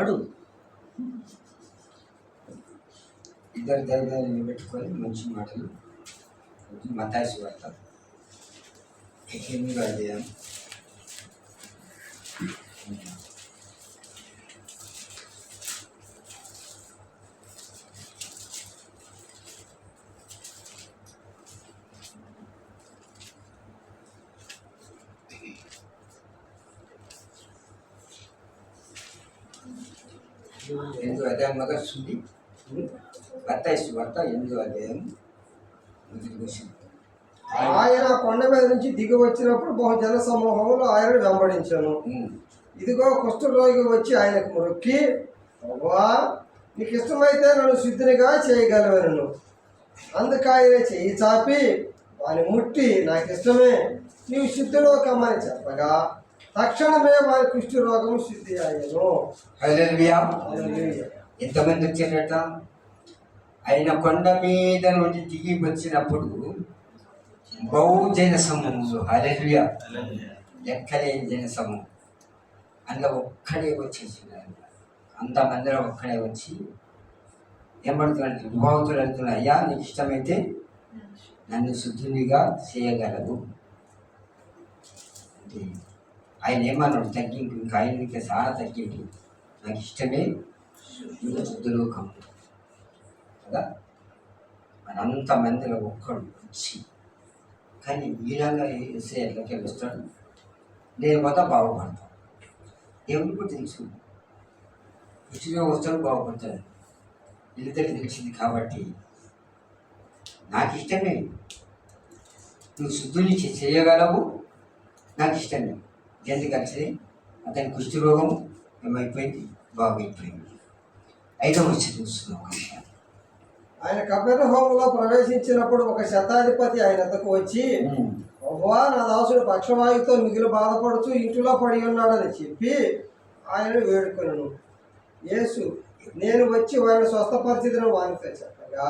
అడుగు ఇద్దరు దగ్గర నిలబెట్టుకొని మంచి మాటలు మతాసి వార్త ఎనిమిదో అధ్యాయం ఎనిమిదో అధ్యాయం మొదటి బత్తాయిసు వార్త ఎనిమిదో అధ్యాయం మొదటి క్వశ్చన్ ఆయన కొండ మీద నుంచి దిగి వచ్చినప్పుడు బహు జన సమూహములు ఆయన వెంబడించాను. ఇదిగో కుష్ఠరోగి వచ్చి ఆయనకు మొక్కి అవ్వా నీకు ఇష్టమైతే నన్ను శుద్ధినిగా చేయగలవను. అందుకు ఆయన చెయ్యి చాపి వాని ముట్టి నాకు ఇష్టమే నీవు శుద్ధిలో కమ్మని చెప్పగా తక్షణమే వారి కుష్టి రోగం శుద్ధి అయ్యను. ఎంతమంది వచ్చారట ఆయన కొండ మీద నుండి దిగి వచ్చినప్పుడు బహుజన సమూహంలో హల్లెలూయా. లెక్కలేని జన సమూహం అందులో ఒక్కడే వచ్చేసినారు అంతమందిలో ఒక్కడే వచ్చి ఏమడుతున్నట్టు విభావతులు వెళ్తున్నా అయ్యా నీకు ఇష్టమైతే నన్ను శుద్ధునిగా చేయగలవు. అంటే ఆయన ఏమన్నాడు తగ్గింపు ఇంకా ఆయన ఇంకా చాలా తగ్గింపు. నాకు ఇష్టమే నువ్వు కదా? మనంత మందిలో ఒక్కడు వచ్చి. కానీ వీరంగా వేసే ఎట్లకే వస్తాడు? నేను పోతా బాగుపడతాను దేవుడికి తెలుసు? కృషిలో వస్తాడు బాగుపడతాడు. వీళ్ళిద్దరికి తెలిసింది కాబట్టి నాకు ఇష్టమే. నువ్వు శుద్ధుని చేయగలవు నాకు ఇష్టమే. ఎందుకు కలిసి అతని కుష్టి రోగం ఏమైపోయింది? బాగైపోయింది ఐదవ వచ్చి చూస్తున్నాం ఒక విషయం. ఆయన కపెర్ హోమంలో ప్రవేశించినప్పుడు ఒక శతాధిపతి ఆయన వద్దకు వచ్చి. ప్రభువా నా దాసుడు పక్షవాయుతో మిగిలి బాధపడుతూ ఇంటిలో పడి ఉన్నాడని చెప్పి ఆయన వేడుకొనను. యేసు నేను వచ్చి వారిని స్వస్థపరిచిదని వానితో చెప్పగా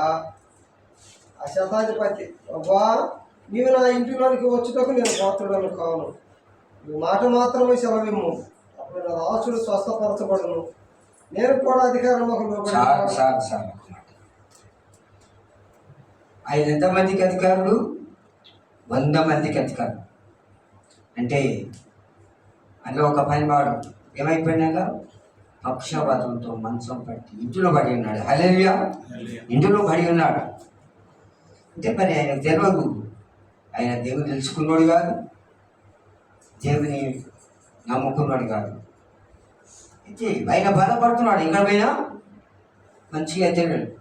ఆ శతాధిపతి ప్రభువా నీవు నా ఇంటిలోనికి వచ్చుటకు నేను పాత్రుడను కాను. ఈ మాట మాత్రమే సెలవిమ్ము అప్పుడు నా దాసుడు స్వస్థపరచబడును. నేను కూడా అధికారం ఆయన ఎంతమందికి అధికారులు? వంద మందికి అధికారులు. అంటే అందులో ఒక పని వాడు ఏమైపోయినాక? పక్షపాతంతో మంచం పట్టి ఇంటిలో పడి ఉన్నాడు. హలేలుయా ఇంటిలో పడి ఉన్నాడు. అంటే మరి ఆయనకు తెలియదు ఆయన దేవుని తెలుసుకున్నాడు కాదు. దేవుని నమ్ముకున్నాడు కాదు. అయితే ఆయన బాధపడుతున్నాడు. ఎక్కడ పోయినా? మంచిగా తిన్నాడు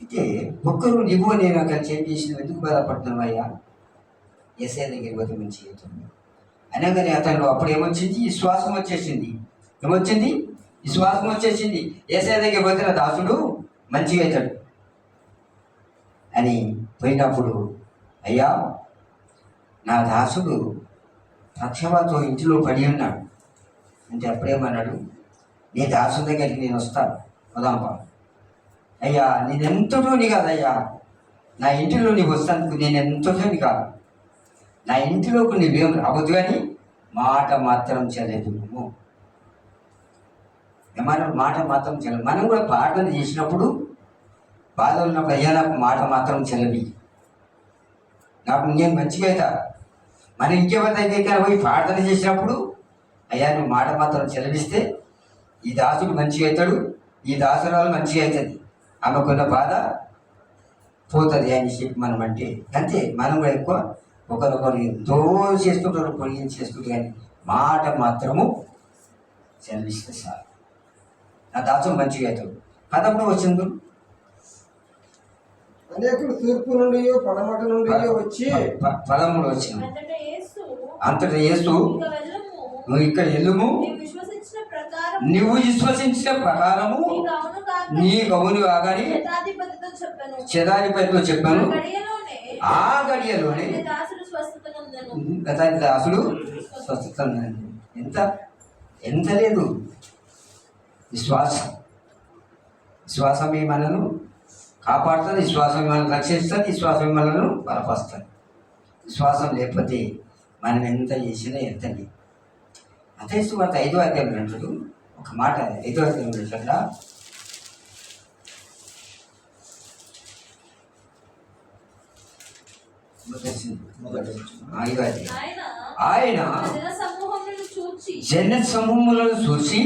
అయితే ఒక్కరు నువ్వు నేను అక్కడ చేసిన ఎందుకు బాధపడుతున్నావు అయ్యా? ఎస్ఐ దగ్గర పోతే మంచిగా అవుతుంది. అనగానే అతను అప్పుడు ఏమొచ్చింది? విశ్వాసం వచ్చేసింది. ఏమొచ్చింది? విశ్వాసం వచ్చేసింది. ఏసఐ దగ్గర పోతున్న దాసుడు మంచిగా అవుతాడు. అని పోయినప్పుడు అయ్యా నా దాసుడు పక్షపాతం ఇంటిలో పడి ఉన్నాడు అంటే అప్పుడేమన్నాడు నీ దాసు దగ్గరికి నేను వస్తాను వదాంపా అయ్యా నేను కాదయ్యా నా ఇంటిలో నీకు వస్తాను నేను ఎంతటోని కాదు. నా ఇంటిలోకి నువ్వేం రావద్దు కానీ మాట మాత్రం చెల్లదు నువ్వు. ఏమన్నా మాట మాత్రం చెల్లదు మనం కూడా ప్రార్థన చేసినప్పుడు బాధ ఉన్నప్పుడు అయ్యా నాకు మాట మాత్రం చెల్లవి నాకు నేను మంచిగా అవుతా మనం ఇంకెవరి దగ్గర పోయి ప్రార్థన చేసినప్పుడు అయ్యా నువ్వు మాట మాత్రం చెలవిస్తే ఈ దాసుడు మంచిగా అవుతాడు ఈ దాసురాలు మంచిగా అవుతుంది. ఆమెకున్న బాధ పోతుంది అని చెప్పి మనం అంటే అంతే. మనం కూడా ఎక్కువ ఒకరొకరు ఎంతో చేసుకుంటారు పొడిగిన చేసుకుంటారు కానీ మాట మాత్రము చెల్లిస్తే సార్ నా దాసు మంచిగా అవుతాడు. పదప్పుడు వచ్చింది అనేకులు తూర్పు నుండి పడమట నుండి వచ్చి ప- పదమూడు వచ్చింది అంతటా యేసు నువ్వు ఇక్కడ ఎల్లుము నువ్వు విశ్వసించిన ప్రకారము నీ గౌను కాగాని శతాధిపతితో చెప్పాను. ఆ గడియలోనే గతాది గడియలోనే దాసుడు స్వస్థత ఎంత? ఎంత లేదు. విశ్వాసం విశ్వాసమే మనను కాపాడుతుంది. విశ్వాసం మనల్ని రక్షిస్తుంది. విశ్వాసం మనను బలపరుస్తుంది. విశ్వాసం లేకపోతే మనం ఎంత చేసినా ఎంతని అదే సువార్త ఐదో అధ్యాయం అంటాడు ఒక మాట ఐదో అధ్యాయం. ఆయన ఆయన జన సమూహములను చూసి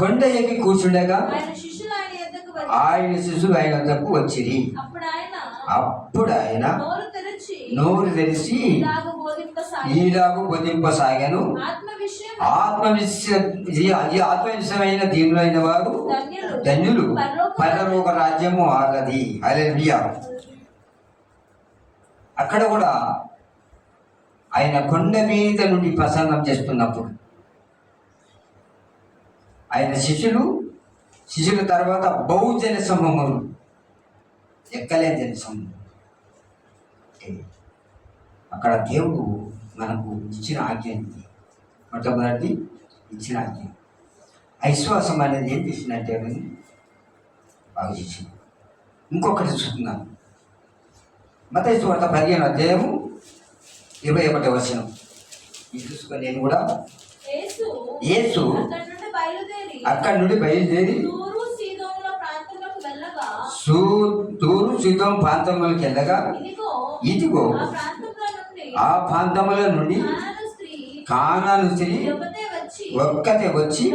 కొండ ఎక్కి కూర్చుండగా ఆయన శిష్యులు శిశువు ఆయన వద్దకు వచ్చిరి. అప్పుడు ఆయన నోరు తెరిచి ఈలాగు బోధింపసాగాను. ఆత్మ ఈ ఆత్మవిశ్వమైన దీనులైన వారు ధన్యులు. పరలోక రాజ్యము ఆగది అలెలియా అక్కడ కూడా ఆయన కొండ మీద నుండి ప్రసంగం చేస్తున్నప్పుడు ఆయన శిష్యులు శిష్యుల తర్వాత బహుజన సమూహములు. ఎక్కలేని జన సమూహం. అక్కడ దేవుడు మనకు ఇచ్చిన ఆజ్ఞ ఇది. మొట్టమొదటి ఇచ్చిన ఆజ్ఞ. ఐశ్వాసం అనేది ఏం చేసిందంటే అది బాగా చేసింది. ఇంకొకటి చూస్తున్నాను మత వార్త పదిహేను అధ్యాయము ఇరవై ఒకటి వచనం. ఇది చూసుకొని నేను కూడా యేసు యేసు అక్కడి నుండి బయలుదేరి తూరు సీతం ప్రాంతంలోకి వెళ్ళగా ఇదిగో ఆ ప్రాంతంలో నుండి ప్రాంతముల నుండి కానాను స్త్రీ వచ్చి ఒక్కతే వచ్చి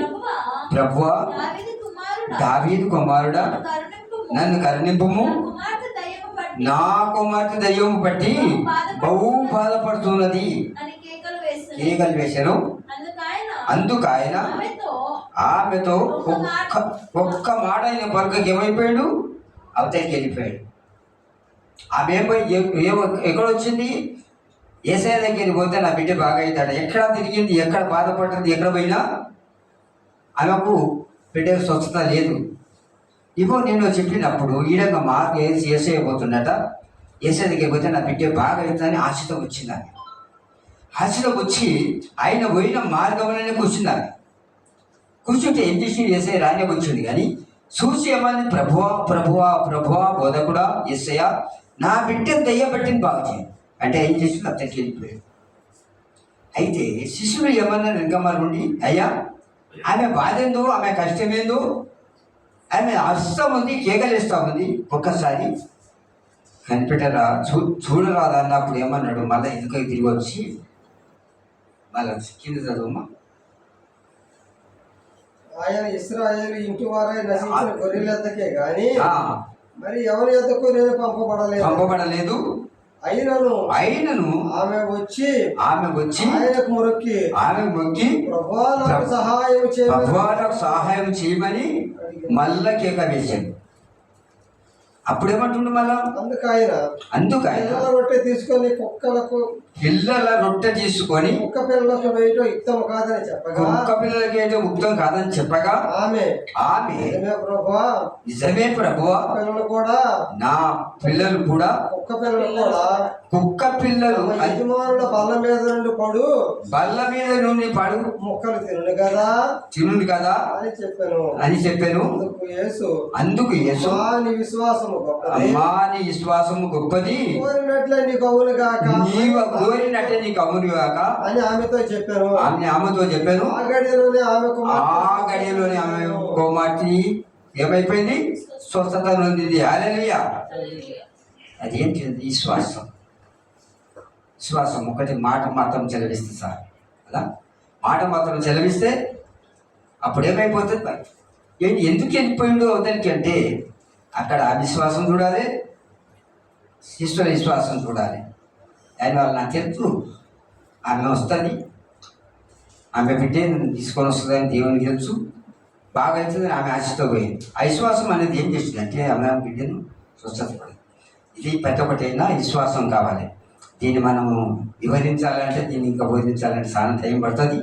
ప్రభువా దావీదు కుమారుడా నన్ను కరుణింపము. నా కుమార్తె దయ్యము పట్టి బట్టి బహు బాధపడుతున్నది. కేకలు వేశాను. అందుకు ఆయన ఆమెతో ఒక్క ఒక్క మాట అయిన పలుకకి ఏమైపోయాడు? అవతలికి వెళ్ళిపోయాడు. ఆమె ఏమై ఏ- ఏ- ఎక్కడ వచ్చింది? ఏసఐ దగ్గరికి పోతే నా బిడ్డ బాగా అవుతాడు ఎక్కడ తిరిగింది? ఎక్కడ బాధపడుతుంది? ఎక్కడ పోయినా? ఆమెకు బిడ్డ స్వచ్ఛత లేదు. ఇగో నేను చెప్పినప్పుడు ఈడంగా మార్పు వేసి ఏసఐ పోతుండట ఏసఐ దగ్గరికి పోతే నా బిడ్డ బాగా అవుతుందని ఆశతో వచ్చింది ఆశతో వచ్చి ఆయన పోయిన మార్గంలోనే కూర్చుంది కూర్చుంటే ఏం చేసి ఏసఐ రానే వచ్చింది కానీ చూసి ఏమని ప్రభువా ప్రభువా ప్రభువా బోధకుడా ఎస్ఐయా నా బిడ్డ దయ్యబట్టింది బాగు చేయండి. అంటే ఏం చేసింది అతనికి వెళ్ళిపోయాడు అయితే శిష్యులు ఏమన్నా వెనకమ్మ నుండి అయ్యా ఆమె బాధ ఏందో ఆమె కష్టం ఏందో ఆమె అస్తా ఉంది కేకలేస్తా ఉంది ఒక్కసారి. కనిపెట్టరా? చూ చూడరాదా అన్నప్పుడు ఏమన్నాడు? మళ్ళీ ఎందుకు తిరిగి వచ్చి మళ్ళీ కింద చదువుమా? ఆయన ఇస్రాయేల్ ఇంటి వారై నశించిన గొర్రెల ఎద్దకే గాని ఆ, మరి ఎవరి ఎద్దకు నేను పంపబడలేదు. పంపబడలేదు. అయినను అయినను ఆమె వచ్చి ఆమె వచ్చి ఆయనకు మొరొక్కి ఆమె మొక్కి ప్రభా సహాయం చేయమని సహాయం చేయమని మళ్ళా కేక అప్పుడేమంటుండు మళ్ళా? అందుకు ఆయన అందుకు ఆయన రొట్టె తీసుకొని కుక్కలకు పిల్లల రొట్టె తీసుకొని కుక్క పిల్లలకు వేయటం యుక్తం కాదని చెప్పగా. కుక్క పిల్లలకి అయితే ముక్తం కాదని చెప్పగా? ఆమె. ఆమె. నిజమే ప్రభా నిజమే ప్రభువా. పిల్లలు కూడా. నా పిల్లలు కూడా కుక్క పిల్లలు కూడా. కుక్క పిల్లలు యజమానుల బల్ల మీద నుండి పడు. బల్ల మీద నుండి పడు. ముక్కలు తిను కదా. తినుంది కదా. అని చెప్పాను. అని చెప్పాను. అందుకు యేసు. అందుకు యేసు. "మా నీ విశ్వాసము. గొప్పది. అమ్మా నీ విశ్వాసము గొప్పది. కోరినట్లే నీకు అవును గాక. నీవు కోరినట్టే నీకు కాక అని ఆమెతో చెప్పాను. ఆమె ఆమెతో చెప్పాను. ఆ గడియలోనే ఆమె ఆ గడియలోనే ఆమె కుమార్తె ఏమైపోయింది? స్వస్థత నొందింది. ఏం చేసింది విశ్వాసం విశ్వాసం ఒకటి మాట మాత్రం చెలవిస్తుంది సార్. అలా? మాట మాత్రం చెలవిస్తే అప్పుడు ఏమైపోతుంది మరి? ఏంటి? ఎందుకు వెళ్ళిపోయిండు అవతలికి అంటే అక్కడ అవిశ్వాసం చూడాలి ఈశ్వర విశ్వాసం చూడాలి దానివల్ల నాకు తెలుసు ఆమె వస్తుంది ఆమె బిడ్డే తీసుకొని వస్తుందని దేవునికి తెలుసు. బాగా అవుతుందని ఆమె ఆశతో పోయింది. అవిశ్వాసం అనేది ఏం చేస్తుంది అంటే ఆమె బిడ్డను స్వచ్ఛత ఇది ప్రతి ఒక్కటి అయినా విశ్వాసం కావాలి. దీన్ని మనము వివరించాలంటే దీన్ని ఇంకా బోధించాలంటే చాలా టైం పడుతుంది.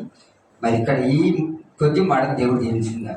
మరి ఇక్కడ ఈ కొద్ది మాట దేవుడు దీనించిందా